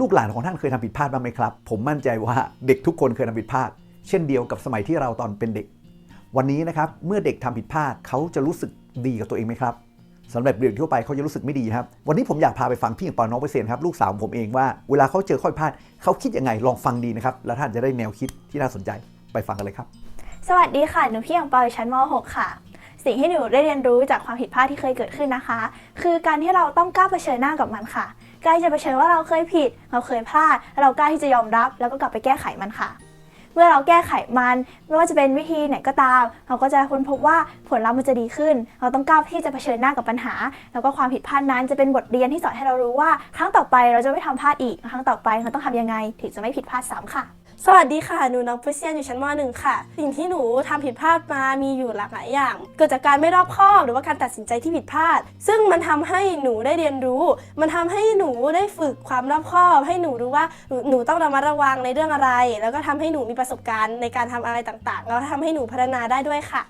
ลูกหลานของท่านเคยทำผิดพลาดบ้างไหมครับ ผมมั่นใจว่าเด็กทุกคนเคยทำผิดพลาด เช่นเดียวกับสมัยที่เราตอนเป็นเด็ก วันนี้นะครับเมื่อเด็กทำผิดพลาดเขาจะรู้สึกดีกับตัวเองไหมครับสำหรับเด็กทั่วไปเขาจะรู้สึกไม่ดีครับ วันนี้ผมอยากพาไปฟังพี่ปอนน้องเปอร์เซ็นต์ครับลูกสาวผมเองว่าเวลาเขาเจอข้อผิดพลาดเขาคิดยังไงลองฟังดีนะครับแล้วท่านจะได้แนวคิดที่น่าสนใจไปฟังกันเลยครับ สวัสดีค่ะหนูพี่อังปอยชั้นม .6 ค่ะสิ่งที่หนูได้เรียนรู้จากความผิดพลาดที่เคยเกิดขึ้นนะคะ คือการที่เราต้องกล้าเผชิญหน้ากับมันค่ะ กล้าที่จะเผชิญว่าเราเคยผิด เราเคยพลาด เรากล้าที่จะยอมรับ แล้วก็กลับไปแก้ไขมันค่ะ เมื่อเราแก้ไขมัน ไม่ว่าจะเป็นวิธีไหนก็ตาม เราก็จะค้นพบว่าผลลัพธ์มันจะดีขึ้น เราต้องกล้าที่จะเผชิญหน้ากับปัญหา แล้วก็ความผิดพลาดนั้นจะเป็นบทเรียนที่สอนให้เรารู้ว่า ครั้งต่อไปเราจะไม่ทำพลาดอีก ครั้งต่อไปเราต้องทำยังไง ถึงจะไม่ผิดพลาดซ้ำค่ะ สวัสดีค่ะ หนูน้องเปอร์เซียนอยู่ชั้นม .1 ค่ะ สิ่งที่หนูทำผิดพลาดมามีอยู่หลากหลายอย่าง เกิดจากการไม่รอบคอบหรือว่าการตัดสินใจที่ผิดพลาด ซึ่งมันทำให้หนูได้เรียนรู้ มันทำให้หนูได้ฝึกความรอบคอบ ให้หนูรู้ว่าหนูหนูต้องระมัดระวังในเรื่องอะไร แล้วก็ทำให้หนูมีประสบการณ์ในการทำอะไรต่างๆ แล้วทำให้หนูพัฒนาได้ด้วยค่ะ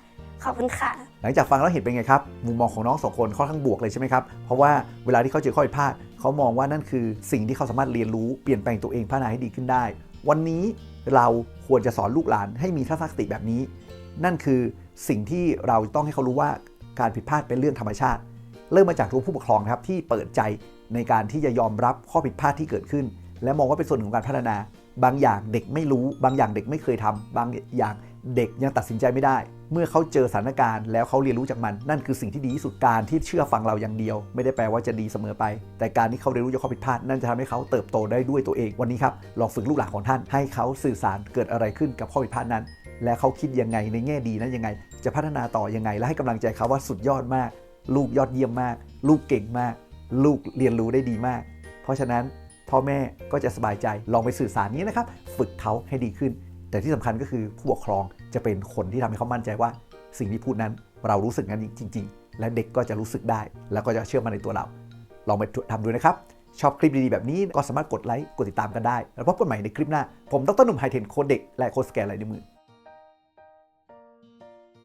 ขอบคุณค่ะ หลังจากฟังแล้วเห็นเป็นไงครับ มุมมองของน้องสองคนค่อนข้างบวกเลยใช่ไหมครับ เพราะว่าเวลาที่เขาเจอข้อผิดพลาด เขามองว่านั่นคือสิ่งที่เขาสามารถเรียนรู้ เปลี่ยนแปลงตัวเองพัฒนาให้ดีขึ้นได้ วันนี้เราควรจะสอนลูกหลานให้มีทัศนคติแบบนี้ นั่นคือสิ่งที่เราต้องให้เขารู้ว่าการผิดพลาดเป็นเรื่องธรรมชาติ เริ่มมาจากตัวผู้ปกครองครับที่เปิดใจในการที่จะยอมรับข้อผิดพลาดที่เกิดขึ้น และมองว่าเป็นส่วนหนึ่งของการพัฒนา บางอย่างเด็กไม่รู้ บางอย่างเด็กไม่เคยทำบางอย่าง เด็กยังตัดสินใจไม่ได้ เมื่อเขาเจอสถานการณ์แล้วเขาเรียนรู้จากมัน นั่นคือสิ่งที่ดีที่สุดการที่เชื่อฟังเราอย่างเดียว ไม่ได้แปลว่าจะดีเสมอไป แต่การที่เขาเรียนรู้จากข้อผิดพลาดนั่นจะทำให้เขาเติบโตได้ด้วยตัวเองวันนี้ครับลองฝึกลูกหลานของท่าน ให้เขาสื่อสารเกิดอะไรขึ้นกับข้อผิดพลาดนั้น และเขาคิดยังไงในแง่ดีนั้นยังไง จะพัฒนาต่อยังไง และให้กำลังใจเขาว่าสุดยอดมาก ลูกยอดเยี่ยมมาก ลูกเก่งมาก ลูกเรียนรู้ได้ดีมาก เพราะฉะนั้นพ่อแม่ก็จะสบายใจลองไปสื่อสารนี้นะครับ ฝึกเขาให้ดีขึ้น แต่ที่สำคัญก็คือผู้ปกครองจะเป็นคนที่ทำให้เขามั่นใจว่า สิ่งที่พูดนั้นเรารู้สึกนั้นจริง ๆ และเด็กก็จะรู้สึกได้ แล้วก็จะเชื่อมั่นในตัวเรา ลองไปทำดูนะครับ ชอบคลิปดีๆแบบนี้ก็สามารถกดไลค์กดติดตามกันได้ แล้วพบกันใหม่ในคลิปหน้า ผมดรหนุ่มไฮเทนโคดเด็กและโคสแกนลายนิ้วมือ